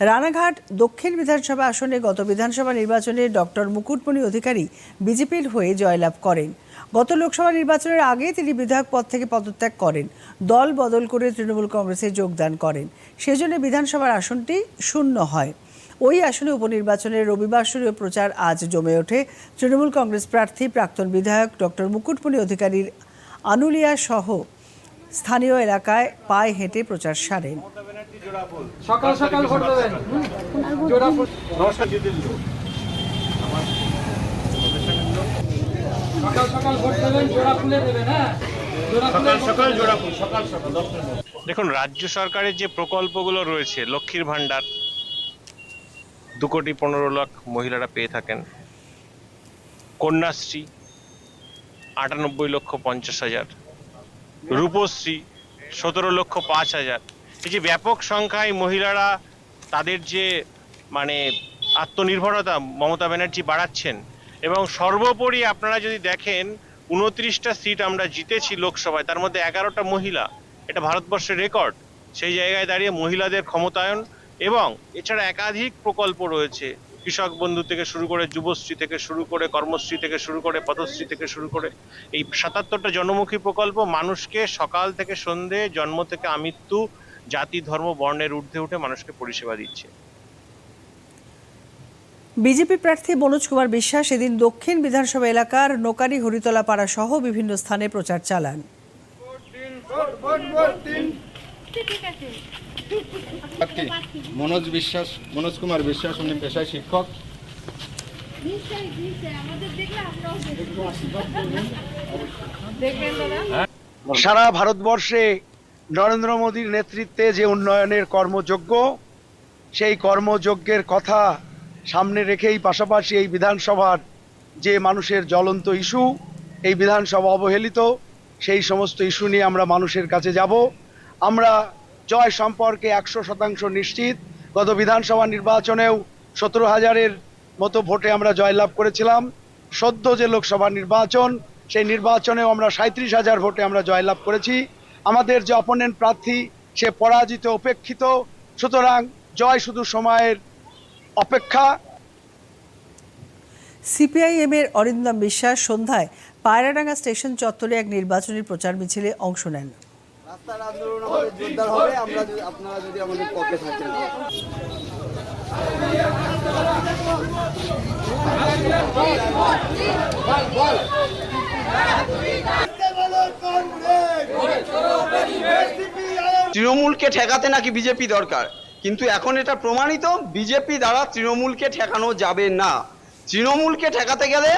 রানাঘাট দক্ষিণ বিধানসভা আসনে গত বিধানসভা নির্বাচনে ডক্টর মুকুটমণি অধিকারী বিজেপির হয়ে জয়লাভ করেন। গত লোকসভা নির্বাচনের আগে তিনি বিধায়ক পদ থেকে পদত্যাগ করেন। দল বদল করে তৃণমূল কংগ্রেসে যোগদান করেন। সেজন্য বিধানসভার আসনটি শূন্য হয়। ওই আসনে উপনির্বাচনের রবিবাসরীয় প্রচার আজ জমে ওঠে। তৃণমূল কংগ্রেস প্রার্থী প্রাক্তন বিধায়ক ডক্টর মুকুটমণি অধিকারীর আনুলিয়া সহ স্থানীয় এলাকায় পায়ে হেঁটে প্রচার সারেন। সকাল সকাল হ্যাঁ। দেখুন রাজ্য সরকারের যে প্রকল্পগুলো রয়েছে লক্ষ্মীর ভাণ্ডার দু কোটি পনেরো লাখ মহিলারা পেয়ে থাকেন। কন্যাশ্রী আটানব্বই লক্ষ পঞ্চাশ হাজার। রূপশ্রী, সতেরো লক্ষ পাঁচ হাজার। এই যে ব্যাপক সংখ্যায় মহিলারা তাদের যে মানে আত্মনির্ভরতা মমতা ব্যানার্জি বাড়াচ্ছেন, এবং সর্বোপরি আপনারা যদি দেখেন, উনত্রিশটা সিট আমরা জিতেছি লোকসভায়, তার মধ্যে এগারোটা মহিলা। এটা ভারতবর্ষের রেকর্ড। সেই জায়গায় দাঁড়িয়ে মহিলাদের ক্ষমতায়ন এবং এছাড়া একাধিক প্রকল্প রয়েছে। কৃষক বন্ধু থেকে শুরু করে যুবশ্রী থেকে শুরু করে কর্মশ্রী থেকে শুরু করে পদশ্রী থেকে শুরু করে এই সাতাত্তরটা জনমুখী প্রকল্প মানুষকে সকাল থেকে সন্ধে জন্ম থেকে আমৃত্যু জাতি ধর্ম বর্ণের ঊর্ধ্বে উঠে মানুষকে পরিষেবা দিচ্ছে বিজেপি প্রার্থী মনোজ কুমার বিশ্বাস এদিন দক্ষিণ বিধানসভা এলাকার নোকারি হরিতলা পাড়া সহ বিভিন্ন স্থানে প্রচার চালান মনোজ বিশ্বাস, মনোজ কুমার বিশ্বাস, উনি পেশায় শিক্ষক। সারা ভারতবর্ষে নরেন্দ্র মোদীর নেতৃত্বে যে উন্নয়নের কর্মযজ্ঞ, সেই কর্মযজ্ঞের কথা সামনে রেখেই পাশাপাশি এই বিধানসভার যে মানুষের জ্বলন্ত ইস্যু, এই বিধানসভা অবহেলিত, সেই সমস্ত ইস্যু নিয়ে আমরা মানুষের কাছে যাব। আমরা জয় সম্পর্কে একশো শতাংশ নিশ্চিত। গত বিধানসভা নির্বাচনেও সতেরো হাজারের মতো ভোটে আমরা জয়লাভ করেছিলাম। সদ্য যে লোকসভা নির্বাচন, সেই নির্বাচনেও আমরা সাঁত্রিশ হাজার ভোটে আমরা জয়লাভ করেছি। আমাদের যে অপোনেন্ট প্রার্থী, সে পরাজিত, উপেক্ষিত। সুতরাং জয় শুধু সময়ের অপেক্ষা। সিপিআইএম এর অরিন্দম বিশ্বাস সন্ধ্যায় পায়রাডাঙ্গা স্টেশন চত্বরে এক নির্বাচনী প্রচার মিছিলে অংশ নেন। রাস্তার আমরা আপনারা যদি আমাদের পক্ষে তৃণমূলকে ঠেকাতে নাকি বিজেপি দরকার? কিন্তু এখন এটা প্রমাণিত, বিজেপি দ্বারা তৃণমূলকে ঠেকানো যাবে না। তৃণমূলকে ঠেকাতে গেলে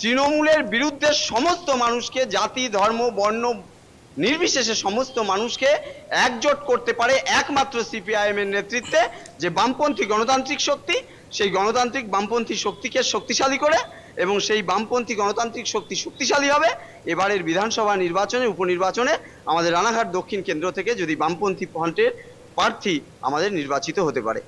তৃণমূলের বিরুদ্ধে সমস্ত মানুষকে জাতি, ধর্ম, বর্ণ নির্বিশেষে সমস্ত মানুষকে একজোট করতে পারে একমাত্র সিপিআইএম এর নেতৃত্বে যে বামপন্থী গণতান্ত্রিক শক্তি, সেই গণতান্ত্রিক বামপন্থী শক্তিকে শক্তিশালী করে এবং সেই বামপন্থী গণতান্ত্রিক শক্তি শক্তিশালী হবে। এবারের বিধানসভা নির্বাচনে, উপনির্বাচনে আমাদের রানাঘাট দক্ষিণ কেন্দ্র থেকে যদি বামপন্থী ফ্রন্টের প্রার্থী আমাদের নির্বাচিত হতে পারে।